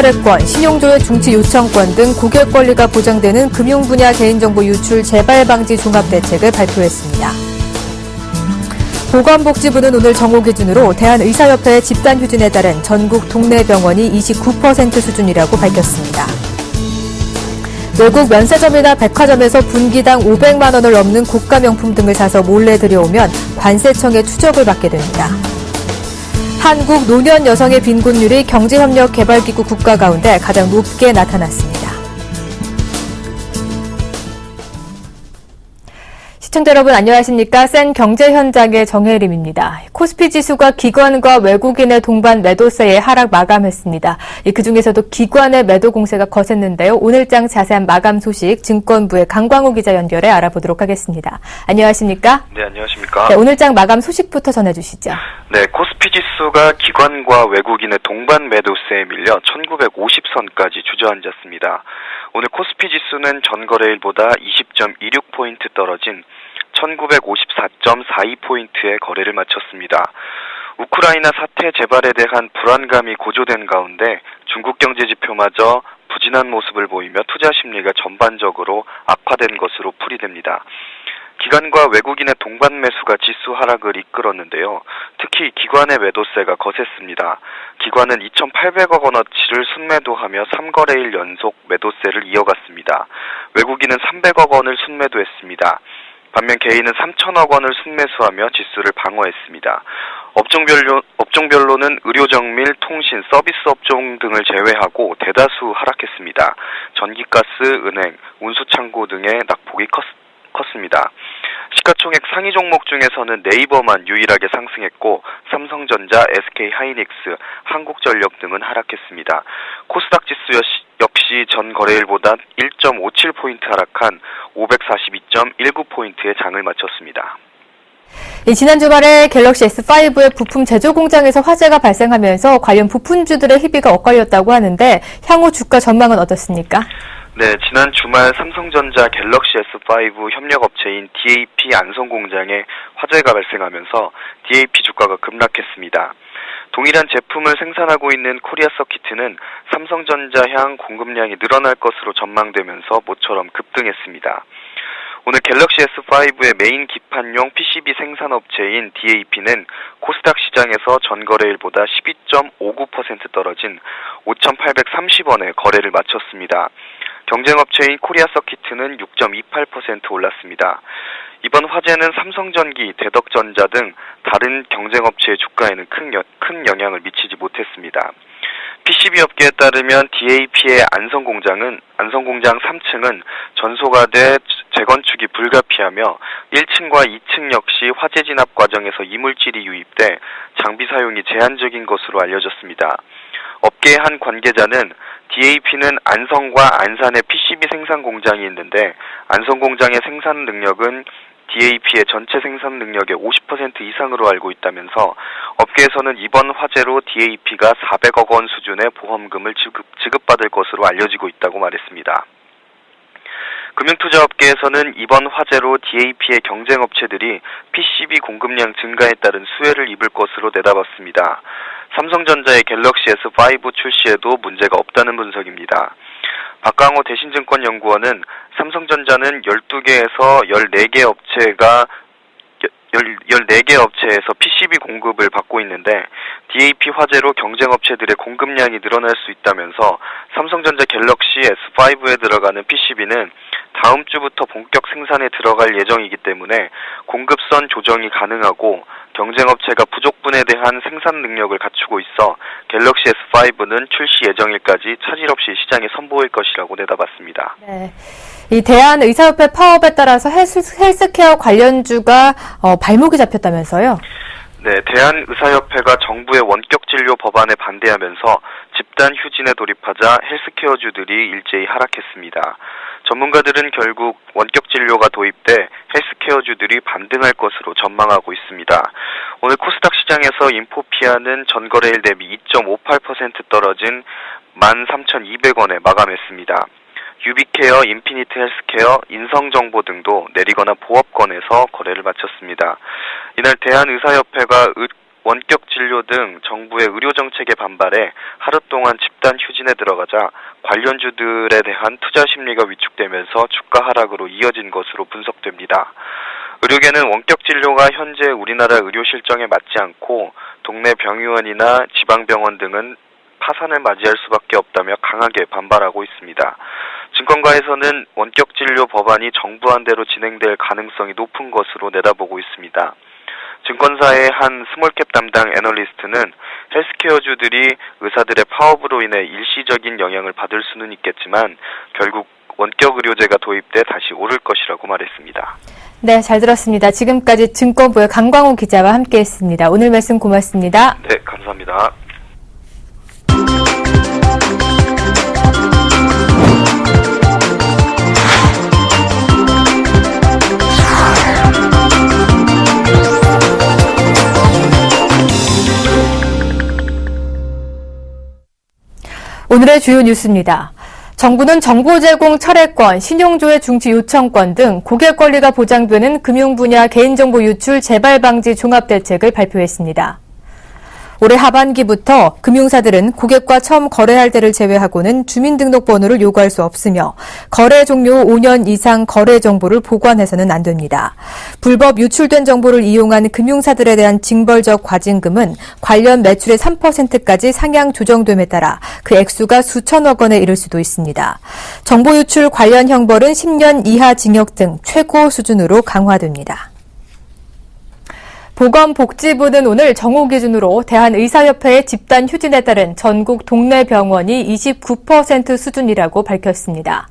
검찰의권, 신용조회 중치 요청권 등 고객 권리가 보장되는 금융 분야 개인정보 유출 재발 방지 종합 대책을 발표했습니다. 보건복지부는 오늘 정오 기준으로 대한의사협회 집단 휴진에 따른 전국 동네 병원이 29% 수준이라고 밝혔습니다. 외국 면세점이나 백화점에서 분기당 500만 원을 넘는 고가 명품 등을 사서 몰래 들여오면 관세청의 추적을 받게 됩니다. 한국 노년 여성의 빈곤율이 경제협력개발기구 국가 가운데 가장 높게 나타났습니다. 시청자 여러분 안녕하십니까? 센 경제 현장의 정혜림입니다. 코스피 지수가 기관과 외국인의 동반 매도세에 하락 마감했습니다. 그 중에서도 기관의 매도 공세가 거셌는데요. 오늘장 자세한 마감 소식 증권부의 강광호 기자 연결해 알아보도록 하겠습니다. 안녕하십니까? 네, 안녕하십니까? 네, 오늘장 마감 소식부터 전해주시죠. 네, 코스피 지수가 기관과 외국인의 동반 매도세에 밀려 1950선까지 주저앉았습니다. 오늘 코스피 지수는 전거래일보다 20.26포인트 떨어진 1954.42포인트의 거래를 마쳤습니다. 우크라이나 사태 재발에 대한 불안감이 고조된 가운데 중국 경제 지표마저 부진한 모습을 보이며 투자 심리가 전반적으로 악화된 것으로 풀이됩니다. 기관과 외국인의 동반 매수가 지수 하락을 이끌었는데요. 특히 기관의 매도세가 거셌습니다. 기관은 2,800억 원어치를 순매도하며 3거래일 연속 매도세를 이어갔습니다. 외국인은 300억 원을 순매도했습니다. 반면 개인은 3천억 원을 순매수하며 지수를 방어했습니다. 업종별로, 업종별로는 의료정밀, 통신, 서비스 업종 등을 제외하고 대다수 하락했습니다. 전기가스, 은행, 운수창고 등의 낙폭이 컸, 컸습니다. 시가총액 상위 종목 중에서는 네이버만 유일하게 상승했고 삼성전자, SK하이닉스, 한국전력 등은 하락했습니다. 코스닥 지수 역시 전 거래일보다 1.57포인트 하락한 542.19포인트의 장을 마쳤습니다. 지난 주말에 갤럭시 S5의 부품 제조 공장에서 화재가 발생하면서 관련 부품주들의 희비가 엇갈렸다고 하는데 향후 주가 전망은 어떻습니까? 네, 지난 주말 삼성전자 갤럭시 S5 협력업체인 DAP 안성 공장에 화재가 발생하면서 DAP 주가가 급락했습니다. 동일한 제품을 생산하고 있는 코리아 서키트는 삼성전자 향 공급량이 늘어날 것으로 전망되면서 모처럼 급등했습니다. 오늘 갤럭시 S5의 메인 기판용 PCB 생산업체인 DAP는 코스닥 시장에서 전거래일보다 12.59% 떨어진 5,830원에 거래를 마쳤습니다. 경쟁업체인 코리아 서키트는 6.28% 올랐습니다. 이번 화재는 삼성전기, 대덕전자 등 다른 경쟁업체의 주가에는 큰, 여, 큰 영향을 미치지 못했습니다. PCB 업계에 따르면 DAP의 안성공장은 안성공장 3층은 전소가 돼 재건축이 불가피하며 1층과 2층 역시 화재 진압 과정에서 이물질이 유입돼 장비 사용이 제한적인 것으로 알려졌습니다. 업계의 한 관계자는 DAP는 안성과 안산에 PCB 생산 공장이 있는데 안성 공장의 생산 능력은 DAP의 전체 생산 능력의 50% 이상으로 알고 있다면서 업계에서는 이번 화재로 DAP가 400억 원 수준의 보험금을 지급, 지급받을 것으로 알려지고 있다고 말했습니다. 금융투자업계에서는 이번 화재로 DAP의 경쟁업체들이 PCB 공급량 증가에 따른 수혜를 입을 것으로 내다봤습니다. 삼성전자의 갤럭시 S5 출시에도 문제가 없다는 분석입니다. 박강호 대신증권연구원은 삼성전자는 12개에서 14개 업체가 14개 업체에서 PCB 공급을 받고 있는데 DAP 화재로 경쟁 업체들의 공급량이 늘어날 수 있다면서 삼성전자 갤럭시 S5에 들어가는 PCB는 다음 주부터 본격 생산에 들어갈 예정이기 때문에 공급선 조정이 가능하고 경쟁업체가 부족분에 대한 생산 능력을 갖추고 있어 갤럭시 S5는 출시 예정일까지 차질 없이 시장에 선보일 것이라고 내다봤습니다. 네. 이 대한의사협회 파업에 따라서 헬스, 헬스케어 관련주가 어, 발목이 잡혔다면서요? 네, 대한의사협회가 정부의 원격 진료 법안에 반대하면서 집단 휴진에 돌입하자 헬스케어주들이 일제히 하락했습니다. 전문가들은 결국 원격 진료가 도입돼 헬스케어주들이 반등할 것으로 전망하고 있습니다. 오늘 코스닥 시장에서 인포피아는 전거래일 대비 2.58% 떨어진 13,200원에 마감했습니다. 유비케어, 인피니트 헬스케어, 인성정보 등도 내리거나 보합권에서 거래를 마쳤습니다. 이날 대한의사협회가 원격 진료 등 정부의 의료 정책에 반발해 하루 동안 집단 휴진에 들어가자 관련주들에 대한 투자 심리가 위축되면서 주가 하락으로 이어진 것으로 분석됩니다. 의료계는 원격 진료가 현재 우리나라 의료 실정에 맞지 않고 동네 병의원이나 지방병원 등은 파산을 맞이할 수밖에 없다며 강하게 반발하고 있습니다. 증권가에서는 원격 진료 법안이 정부안대로 진행될 가능성이 높은 것으로 내다보고 있습니다. 증권사의 한 스몰캡 담당 애널리스트는 헬스케어주들이 의사들의 파업으로 인해 일시적인 영향을 받을 수는 있겠지만 결국 원격 의료제가 도입돼 다시 오를 것이라고 말했습니다. 네, 잘 들었습니다. 지금까지 증권부의 강광호 기자와 함께했습니다. 오늘 말씀 고맙습니다. 네, 감사합니다. 오늘의 주요 뉴스입니다. 정부는 정보 제공 철회권, 신용조회 중지 요청권 등 고객 권리가 보장되는 금융 분야 개인정보 유출 재발 방지 종합 대책을 발표했습니다. 올해 하반기부터 금융사들은 고객과 처음 거래할 때를 제외하고는 주민등록번호를 요구할 수 없으며 거래 종료 5년 이상 거래 정보를 보관해서는 안 됩니다. 불법 유출된 정보를 이용한 금융사들에 대한 징벌적 과징금은 관련 매출의 3%까지 상향 조정됨에 따라 그 액수가 수천억 원에 이를 수도 있습니다. 정보 유출 관련 형벌은 10년 이하 징역 등 최고 수준으로 강화됩니다. 보건복지부는 오늘 정오 기준으로 대한의사협회의 집단 휴진에 따른 전국 동네 병원이 29% 수준이라고 밝혔습니다.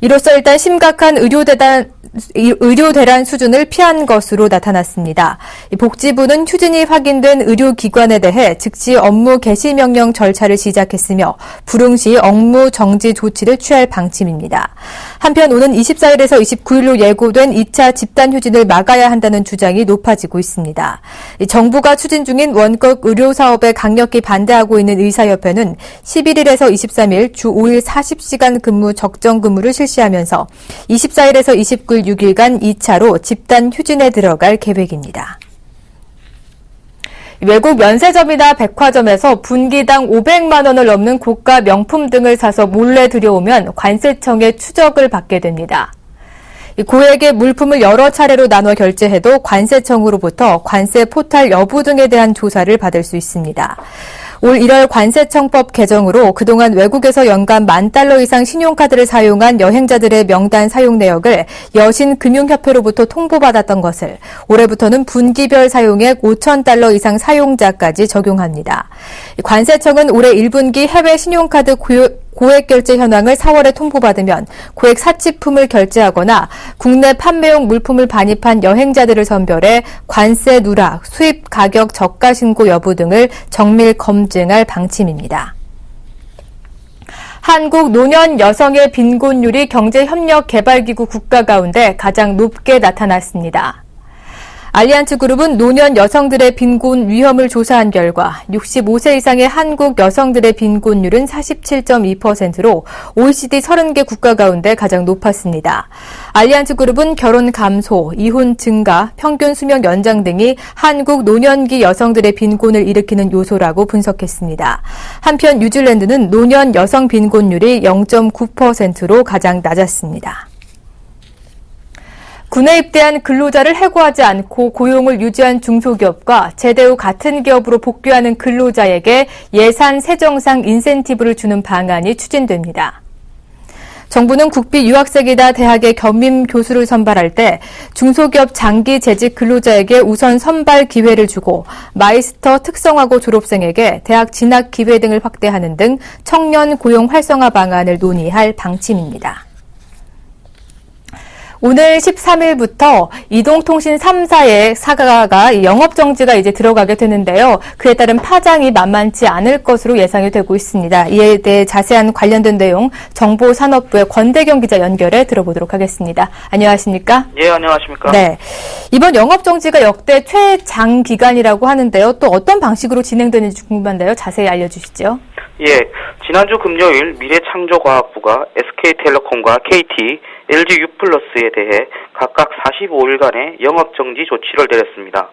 이로써 일단 심각한 의료대단, 의료 대란 수준을 피한 것으로 나타났습니다. 복지부는 휴진이 확인된 의료기관에 대해 즉시 업무 개시 명령 절차를 시작했으며 불응 시 업무 정지 조치를 취할 방침입니다. 한편 오는 24일에서 29일로 예고된 2차 집단 휴진을 막아야 한다는 주장이 높아지고 있습니다. 정부가 추진 중인 원격 의료 사업에 강력히 반대하고 있는 의사협회는 11일에서 23일 주 5일 40시간 근무 적정 근무를 실시하면서 24일에서 29일 6일간 2차로 집단 휴진에 들어갈 계획입니다. 외국 면세점이나 백화점에서 분기당 500만 원을 넘는 고가 명품 등을 사서 몰래 들여오면 관세청의 추적을 받게 됩니다. 고액의 물품을 여러 차례로 나눠 결제해도 관세청으로부터 관세 포탈 여부 등에 대한 조사를 받을 수 있습니다. 올 1월 관세청법 개정으로 그동안 외국에서 연간 만 달러 이상 신용카드를 사용한 여행자들의 명단 사용 내역을 여신금융협회로부터 통보받았던 것을 올해부터는 분기별 사용액 5천 달러 이상 사용자까지 적용합니다. 관세청은 올해 1분기 해외 신용카드 고액 결제 현황을 4월에 통보받으면 고액 사치품을 결제하거나 국내 판매용 물품을 반입한 여행자들을 선별해 관세 누락, 수입 가격 저가 신고 여부 등을 정밀 검증할 방침입니다. 한국 노년 여성의 빈곤율이 경제협력개발기구 국가 가운데 가장 높게 나타났습니다. 알리안츠 그룹은 노년 여성들의 빈곤 위험을 조사한 결과 65세 이상의 한국 여성들의 빈곤율은 47.2%로 OECD 30개 국가 가운데 가장 높았습니다. 알리안츠 그룹은 결혼 감소, 이혼 증가, 평균 수명 연장 등이 한국 노년기 여성들의 빈곤을 일으키는 요소라고 분석했습니다. 한편 뉴질랜드는 노년 여성 빈곤율이 0.9%로 가장 낮았습니다. 군에 입대한 근로자를 해고하지 않고 고용을 유지한 중소기업과 제대 후 같은 기업으로 복귀하는 근로자에게 예산 세정상 인센티브를 주는 방안이 추진됩니다. 정부는 국비 유학생이나 대학의 겸임 교수를 선발할 때 중소기업 장기 재직 근로자에게 우선 선발 기회를 주고 마이스터 특성화고 졸업생에게 대학 진학 기회 등을 확대하는 등 청년 고용 활성화 방안을 논의할 방침입니다. 오늘 13일부터 이동통신 3사의 사가가 영업정지가 이제 들어가게 되는데요. 그에 따른 파장이 만만치 않을 것으로 예상이 되고 있습니다. 이에 대해 자세한 관련된 내용 정보산업부의 권대경 기자 연결해 들어보도록 하겠습니다. 안녕하십니까? 예, 안녕하십니까? 네. 이번 영업정지가 역대 최장 기간이라고 하는데요. 또 어떤 방식으로 진행되는지 궁금한데요. 자세히 알려주시죠. 예, 지난주 금요일 미래창조과학부가 SK텔레콤과 KT, LG U 플러스에 대해 각각 45일간의 영업정지 조치를 내렸습니다.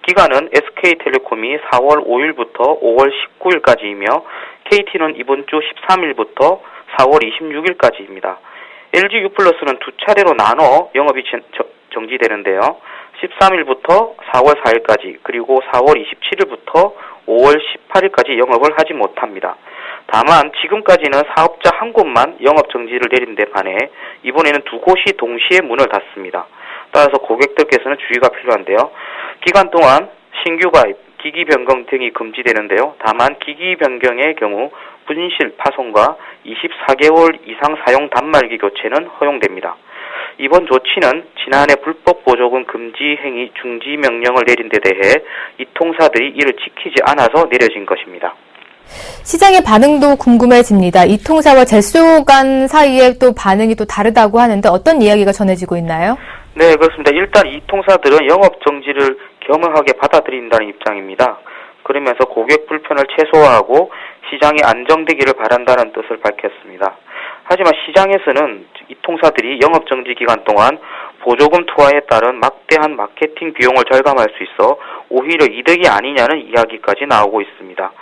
기간은 SK텔레콤이 4월 5일부터 5월 19일까지이며 KT는 이번 주 13일부터 4월 26일까지입니다. LG U+는 두 차례로 나눠 영업이 정지되는데요. 13일부터 4월 4일까지 그리고 4월 27일부터 5월 18일까지 영업을 하지 못합니다. 다만 지금까지는 사업자 한 곳만 영업 정지를 내린 데 반해 이번에는 두 곳이 동시에 문을 닫습니다. 따라서 고객들께서는 주의가 필요한데요. 기간 동안 신규 가입, 기기 변경 등이 금지되는데요. 다만 기기 변경의 경우 분실 파손과 24개월 이상 사용 단말기 교체는 허용됩니다. 이번 조치는 지난해 불법 보조금 금지 행위 중지 명령을 내린 데 대해 이 통사들이 이를 지키지 않아서 내려진 것입니다. 시장의 반응도 궁금해집니다. 이 통사와 제소 간 사이에 또 반응이 또 다르다고 하는데 어떤 이야기가 전해지고 있나요? 네, 그렇습니다. 일단 이 통사들은 영업 정지를 겸허하게 받아들인다는 입장입니다. 그러면서 고객 불편을 최소화하고 시장이 안정되기를 바란다는 뜻을 밝혔습니다. 하지만 시장에서는 이 통사들이 영업 정지 기간 동안 보조금 투하에 따른 막대한 마케팅 비용을 절감할 수 있어 오히려 이득이 아니냐는 이야기까지 나오고 있습니다.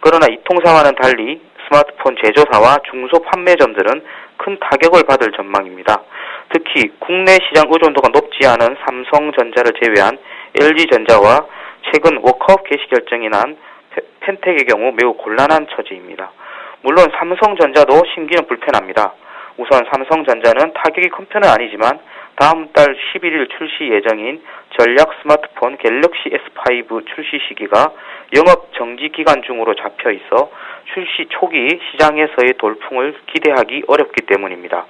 그러나 이 통사와는 달리 스마트폰 제조사와 중소 판매점들은 큰 타격을 받을 전망입니다. 특히 국내 시장 의존도가 높지 않은 삼성전자를 제외한 LG전자와 최근 워크아웃 개시 결정이 난 페- 펜텍의 경우 매우 곤란한 처지입니다. 물론 삼성전자도 심기는 불편합니다. 우선 삼성전자는 타격이 큰 편은 아니지만 다음 달 11일 출시 예정인 전략 스마트폰 갤럭시 S5 출시 시기가 영업 정지 기간 중으로 잡혀 있어 출시 초기 시장에서의 돌풍을 기대하기 어렵기 때문입니다.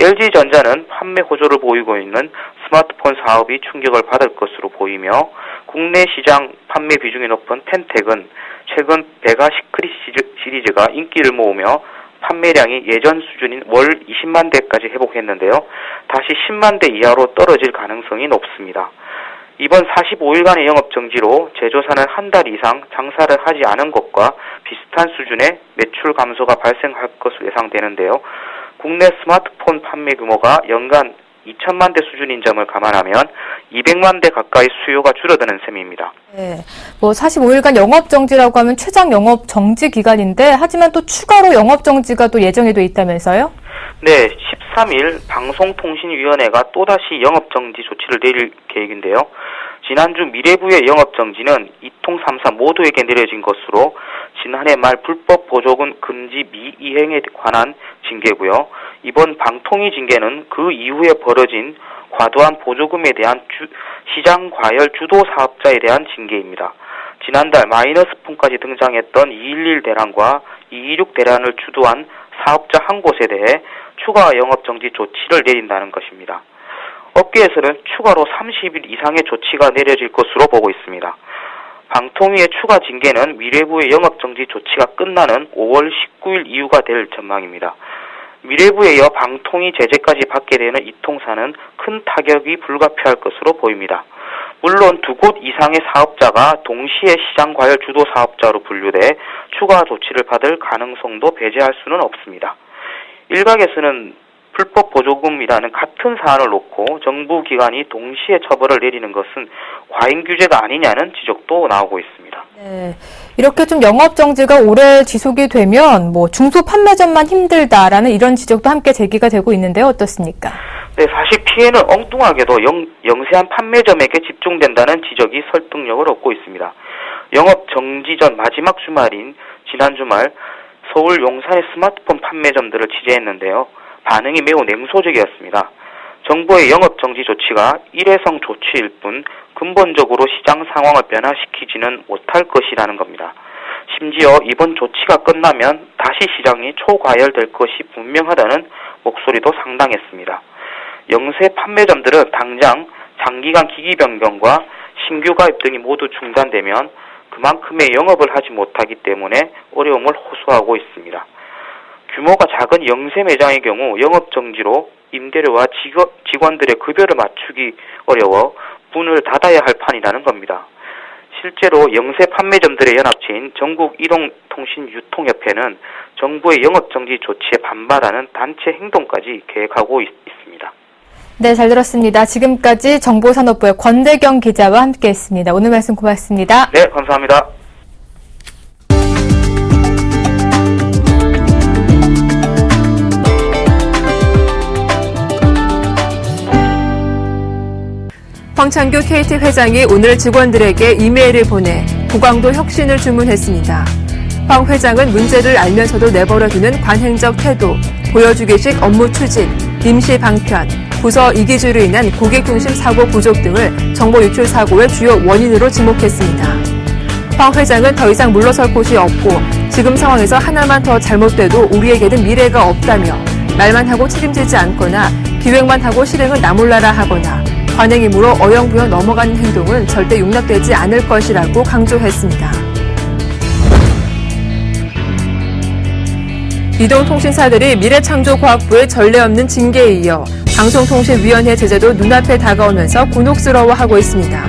LG전자는 판매 호조를 보이고 있는 스마트폰 사업이 충격을 받을 것으로 보이며 국내 시장 판매 비중이 높은 펜텍은 최근 베가 시크릿 시리- 시리즈가 인기를 모으며 판매량이 예전 수준인 월 20만 대까지 회복했는데요. 다시 10만 대 이하로 떨어질 가능성이 높습니다. 이번 45일간의 영업 정지로 제조사는 한 달 이상 장사를 하지 않은 것과 비슷한 수준의 매출 감소가 발생할 것으로 예상되는데요. 국내 스마트폰 판매 규모가 연간 2천만 대 수준인 점을 감안하면 200만 대 가까이 수요가 줄어드는 셈입니다. 네. 뭐 45일간 영업 정지라고 하면 최장 영업 정지 기간인데 하지만 또 추가로 영업 정지가 또 예정이 돼 있다면서요? 네, 13일 방송통신위원회가 또다시 영업 정지 조치를 내릴 계획인데요. 지난주 미래부의 영업정지는 이통 3사 모두에게 내려진 것으로 지난해 말 불법 보조금 금지 미이행에 관한 징계고요. 이번 방통위 징계는 그 이후에 벌어진 과도한 보조금에 대한 주- 시장 과열 주도 사업자에 대한 징계입니다. 지난달 마이너스 폰까지 등장했던 211 대란과 226 대란을 주도한 사업자 한 곳에 대해 추가 영업 정지 조치를 내린다는 것입니다. 업계에서는 추가로 30일 이상의 조치가 내려질 것으로 보고 있습니다. 방통위의 추가 징계는 미래부의 영업 정지 조치가 끝나는 5월 19일 이후가 될 전망입니다. 미래부에 이어 방통위 제재까지 받게 되는 이 통사는 큰 타격이 불가피할 것으로 보입니다. 물론 두 곳 이상의 사업자가 동시에 시장 과열 주도 사업자로 분류돼 추가 조치를 받을 가능성도 배제할 수는 없습니다. 일각에서는 불법 보조금이라는 같은 사안을 놓고 정부 기관이 동시에 처벌을 내리는 것은 과잉 규제가 아니냐는 지적도 나오고 있습니다. 네. 이렇게 좀 영업 정지가 오래 지속이 되면 뭐 중소 판매점만 힘들다라는 이런 지적도 함께 제기가 되고 있는데요. 어떻습니까? 네, 사실 피해는 엉뚱하게도 영, 영세한 판매점에게 집중된다는 지적이 설득력을 얻고 있습니다. 영업 정지 전 마지막 주말인 지난 주말 서울 용산의 스마트폰 판매점들을 취재했는데요. 반응이 매우 냉소적이었습니다. 정부의 영업 정지 조치가 일회성 조치일 뿐 근본적으로 시장 상황을 변화시키지는 못할 것이라는 겁니다. 심지어 이번 조치가 끝나면 다시 시장이 초과열될 것이 분명하다는 목소리도 상당했습니다. 영세 판매점들은 당장 장기간 기기 변경과 신규 가입 등이 모두 중단되면 그만큼의 영업을 하지 못하기 때문에 어려움을 호소하고 있습니다. 규모가 작은 영세 매장의 경우 영업 정지로 임대료와 직원, 직원들의 급여를 맞추기 어려워 문을 닫아야 할 판이라는 겁니다. 실제로 영세 판매점들의 연합체인 전국 이동통신유통협회는 정부의 영업정지 조치에 반발하는 단체 행동까지 계획하고 있, 습니다 네, 잘 들었습니다. 지금까지 정보산업부의 권대경 기자와 함께했습니다. 오늘 말씀 고맙습니다. 네, 감사합니다. 황창규 KT 회장이 오늘 직원들에게 이메일을 보내 고강도 혁신을 주문했습니다. 황 회장은 문제를 알면서도 내버려두는 관행적 태도, 보여주기식 업무 추진, 임시 방편, 부서 이기주로 인한 고객 중심 사고 부족 등을 정보 유출 사고의 주요 원인으로 지목했습니다. 황 회장은 더 이상 물러설 곳이 없고 지금 상황에서 하나만 더 잘못돼도 우리에게는 미래가 없다며 말만 하고 책임지지 않거나 기획만 하고 실행을 나몰라라 하거나 관행이므로 어영부영 넘어가는 행동은 절대 용납되지 않을 것이라고 강조했습니다. 이동통신사들이 미래창조과학부의 전례 없는 징계에 이어 방송통신위원회 제재도 눈앞에 다가오면서 곤혹스러워하고 있습니다.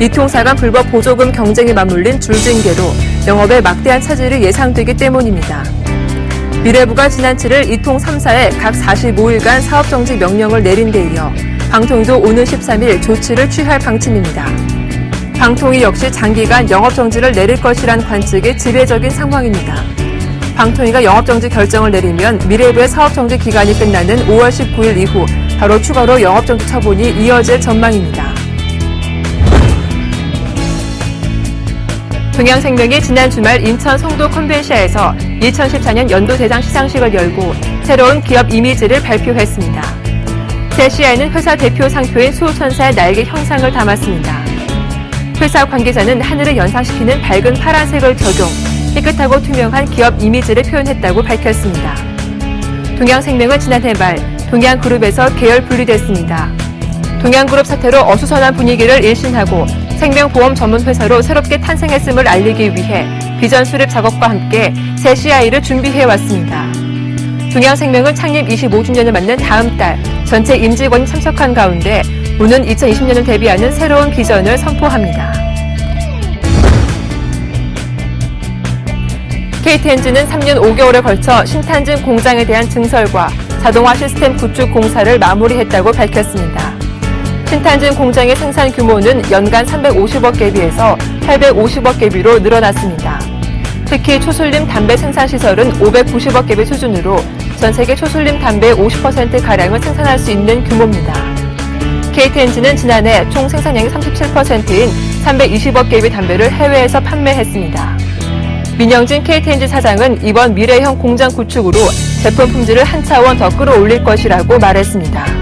이 통사 간 불법 보조금 경쟁에 맞물린 줄징계로 영업에 막대한 차질이 예상되기 때문입니다. 미래부가 지난 7일 이통 3사에 각 45일간 사업정지 명령을 내린 데 이어 방통위도 오는 13일 조치를 취할 방침입니다. 방통위 역시 장기간 영업정지를 내릴 것이란 관측이 지배적인 상황입니다. 방통위가 영업정지 결정을 내리면 미래부의 사업정지 기간이 끝나는 5월 19일 이후 바로 추가로 영업정지 처분이 이어질 전망입니다. 동양생명이 지난 주말 인천 송도 컨벤시아에서 2014년 연도 대상 시상식을 열고 새로운 기업 이미지를 발표했습니다. 제시아에는 회사 대표 상표인 수호천사의 날개 형상을 담았습니다. 회사 관계자는 하늘을 연상시키는 밝은 파란색을 적용, 깨끗하고 투명한 기업 이미지를 표현했다고 밝혔습니다. 동양생명은 지난해 말 동양그룹에서 계열 분리됐습니다. 동양그룹 사태로 어수선한 분위기를 일신하고 생명보험 전문 회사로 새롭게 탄생했음을 알리기 위해 비전 수립 작업과 함께 새 CI를 준비해 왔습니다. 동양생명은 창립 25주년을 맞는 다음 달 전체 임직원이 참석한 가운데 오는 2020년을 대비하는 새로운 비전을 선포합니다. KT엔진은 3년 5개월에 걸쳐 신탄진 공장에 대한 증설과 자동화 시스템 구축 공사를 마무리했다고 밝혔습니다. 신탄진 공장의 생산 규모는 연간 350억 개비에서 850억 개비로 늘어났습니다. 특히 초슬림 담배 생산 시설은 590억 개비 수준으로 전 세계 초슬림 담배의 50%가량을 생산할 수 있는 규모입니다. KT엔진은 지난해 총 생산량의 37%인 320억 개비 담배를 해외에서 판매했습니다. 민영진 KT엔진 사장은 이번 미래형 공장 구축으로 제품 품질을 한 차원 더 끌어올릴 것이라고 말했습니다.